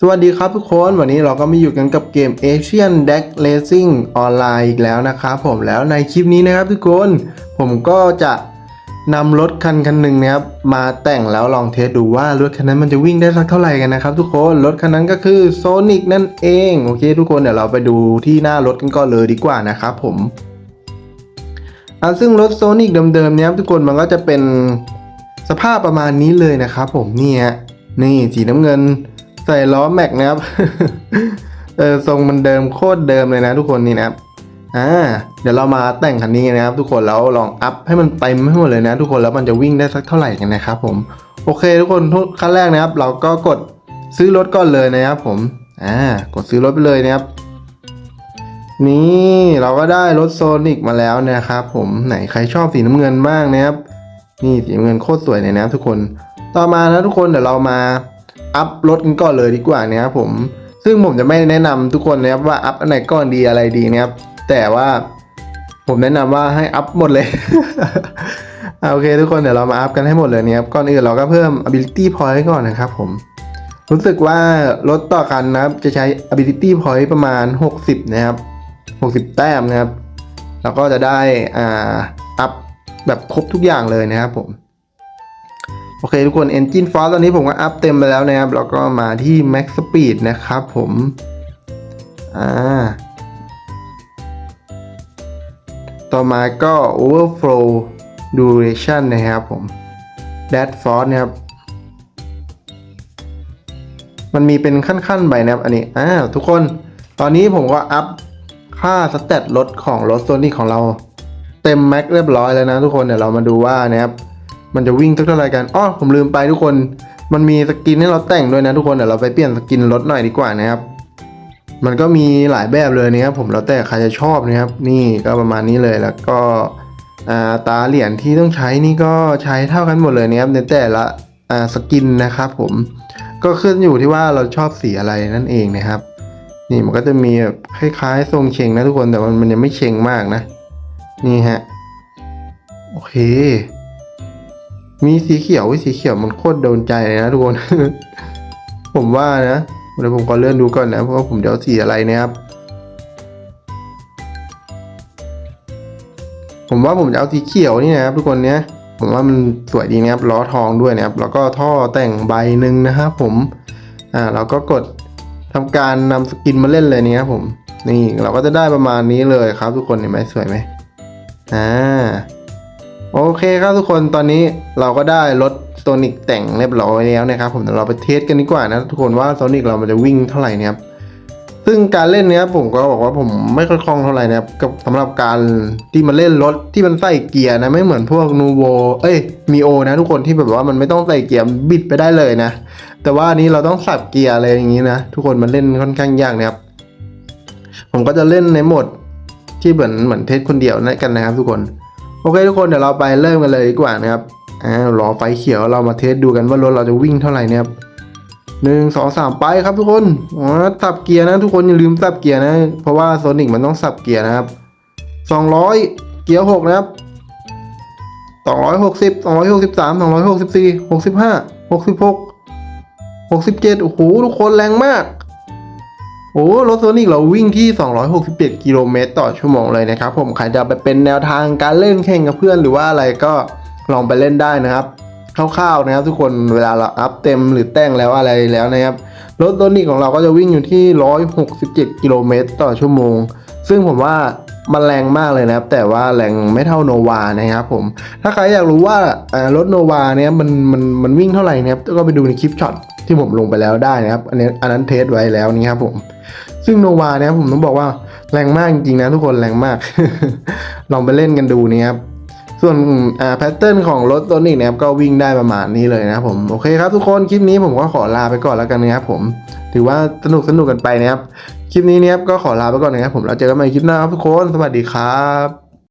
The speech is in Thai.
สวัสดีครับทุกคนวันนี้เราก็มาอยู่กันกับเกม Asian Deck Racing ออนไลน์อีกแล้วนะครับผมแล้วในคลิปนี้นะครับทุกคนผมก็จะนำรถคันคันหนึ่งนะครับมาแต่งแล้วลองเทสดูว่ารถคันนั้นมันจะวิ่งได้สักเท่าไหร่กันนะครับทุกคนรถคันนั้นก็คือ Sonic นั่นเองโอเค ทุกคนเดี๋ยวเราไปดูที่หน้ารถกันก่อนเลยดีกว่านะครับผมอะซึ่งรถ Sonic เดิมๆเนี้ยทุกคนมันก็จะเป็นสภาพประมาณนี้เลยนะครับผมนี่ฮะนี่สีน้ำเงิน ใส่ล้อแม็กนะครับเออทรงมันเดิมโคตรเดิมเลยนะทุกคนนี่นะครับอ่าเดี๋ยวเรามาแต่งคันนี้นะครับ ทุกคนแล้วลองอัพให้มันเต็มให้หมดเลยนะ ทุกคนแล้วมันจะวิ่งได้สักเท่าไหร่กันนะครับผมโอเค ทุกคนทุกขั้นแรกนะครับ เราก็กดซื้อรถก่อนเลยนะครับผมอ่ากดซื้อรถไปเลยนะครับ นี่เราก็ได้รถโซนิกมาแล้วนะครับผมไหนใครชอบสีน้ำเงินบ้างนะครับ นี่สีน้ำเงินโคตรสวยเลยนะครับทุกคนต่อมานะทุกคนเดี๋ยวเรามา อัพรถกันก่อนเลยดีกว่านะครับผม ซึ่งผมจะไม่แนะนำทุกคนนะครับว่าอัพอันไหนก่อนดีอะไรดีนะครับ แต่ว่าผมแนะนำว่าให้อัพหมดเลยโอเค ทุกคนเดี๋ยวเรามาอัพกันให้หมดเลยนะครับก่อนอื่นเราก็เพิ่ม ability point ก่อนนะครับผม รู้สึกว่ารถต่อคันนะครับ จะใช้ ability point ประมาณ 60 นะครับ 60 แต้มนะครับ แล้วก็จะได้อ่าอัพแบบครบทุกอย่างเลยนะครับผม โอเคทุกคน Engine Force ตอนนี้ผมก็อัพเต็มไปแล้วนะครับ แล้วก็มาที่ Max Speed นะครับผม อ่า ต่อมาก็ Overflow Duration นะครับผม Dead Force นะครับ มันมีเป็นขั้นๆไปนะครับ อันนี้ อ่า ทุกคน ตอนนี้ผมก็อัพค่าสเตตรถของรถโซนี่ของเราเต็มแม็กเรียบร้อยแล้วนะทุกคน เดี๋ยวเรามาดูว่านะครับ มันจะวิ่งเท่าไหร่กันอ้อผมลืมไปทุกคน มันมีสกินให้เราแต่งด้วยนะทุกคนเดี๋ยวเราไปเปลี่ยนสกินรถหน่อยดีกว่านะครับ มันก็มีหลายแบบเลยนะครับผมแล้วแต่ใครจะชอบนะครับ นี่ก็ประมาณนี้เลยแล้วก็ตาเหรียญที่ต้องใช้นี่ก็ใช้เท่ากันหมดเลยนะครับในแต่ละสกินนะครับผมก็ขึ้นอยู่ที่ว่าเราชอบสีอะไรนั่นเองนะครับ นี่มันก็จะมีแบบคล้ายๆทรงเชงนะทุกคนแต่มันมันยังไม่เชงมากนะ นี่ฮะโอเค มีสีเขียววิสีเขียวมันโคตรโดนใจเลยนะทุกคน ผมว่านะเดี๋ยวผมก็เลื่อนดูก่อนนะเพราะว่าผมจะเอาสีอะไรนะครับ ผมว่าผมจะเอาสีเขียวนี่นะครับทุกคนเนี้ยผมว่ามันสวยดีนะครับล้อทองด้วยนะครับ แล้วก็ท่อแต่งใบหนึ่งนะครับผมอ่าเราก็กดทำการนำสกินมาเล่นเลยนี่ครับผม นี่เราก็จะได้ประมาณนี้เลยครับ ทุกคนเห็นไหมสวยไหมอ่า โอเคครับทุกคนตอนนี้เราก็ได้รถโซนิกแต่งเรียบร้อยแล้วนะครับผมเดี๋ยวเราไปเทสกันดีกว่านะทุกคนว่าโซนิกเรามันจะวิ่งเท่าไหร่นี่ยครับซึ่งการเล่นเนี้ยผมก็บอกว่าผมไม่ค่อยคล่องเท่าไหร่นะครับกับสำหรับการที่มาเล่นรถที่มันใส่เกียร์นะไม่เหมือนพวกนูโวเอ้ยมีโอนะทุกคนที่แบบว่ามันไม่ต้องใส่เกียร์บิดไปได้เลยนะ แต่ว่าอันนี้เราต้องสับเกียร์อะไรอย่างนี้นะทุกคนมันเล่นค่อนข้างยากนะครับผมก็จะเล่นในโหมดที่เหมือนเหมือนเทสคนเดียวนะกันนะครับทุกคน โอเคทุกคนเดี๋ยวเราไปเริ่มกันเลยดีกว่านะครับอ่ารอไฟเขียวเรามาเทสดูกันว่ารถเราจะวิ่งเท่าไหร่นี่ยครับหนึ่งสองสามไปครับทุกคนอ๋อสับเกียร์นะทุกคนอย่าลืมสับเกียร์นะ เพราะว่าโซนิกมันต้องสับเกียร์นะครับสองร้อยเกียร์หกนะครับสองร้อยหกสิบสองร้อยหกสิบสามสองร้อยหกสิบสี่หกสิบห้าหกสิบหกหกสิบเจ็ดโอ้โหทุกคนแรงมาก โอ้รถโซนิกเราวิ่งที่ 267 กิโลเมตรต่อชั่วโมงเลยนะครับ ผมใครจะไปเป็นแนวทางการเล่นแข่งกับเพื่อนหรือว่าอะไรก็ลองไปเล่นได้นะครับคร่าวๆนะครับทุกคนเวลาเราอัพเต็มหรือแต่งแล้วอะไรแล้วนะครับรถโซนิกของเราก็จะวิ่งอยู่ที่ 167 กิโลเมตรต่อชั่วโมง ซึ่งผมว่ามันแรงมากเลยนะครับ แต่ว่าแรงไม่เท่าโนวานะครับผมถ้าใครอยากรู้ว่าอ่ารถโนวาเนี่ยมันมันมันวิ่งเท่าไหร่นะครับก็ไปดูในคลิปช็อต ที่ผมลงไปแล้วได้นะครับ อันนี้อันนั้นเทสไว้แล้วนี่ครับผม ซึ่งโนวาเนี่ยผมต้องบอกว่าแรงมากจริงๆนะทุกคนแรงมาก ลองไปเล่นกันดูนี่ครับส่วนอ่าแพทเทิร์นของรถตัวนี้นะครับก็วิ่งได้ประมาณนี้เลยนะครับผมโอเคครับทุกคนคลิปนี้ผมก็ขอลาไปก่อนแล้วกันนะครับผม ถือว่าสนุกสนุกกันไปนะครับคลิปนี้เนี่ยครับก็ขอลาไปก่อนนะครับผมแล้วเจอกันใหม่คลิปหน้าครับทุกคนสวัสดีครับ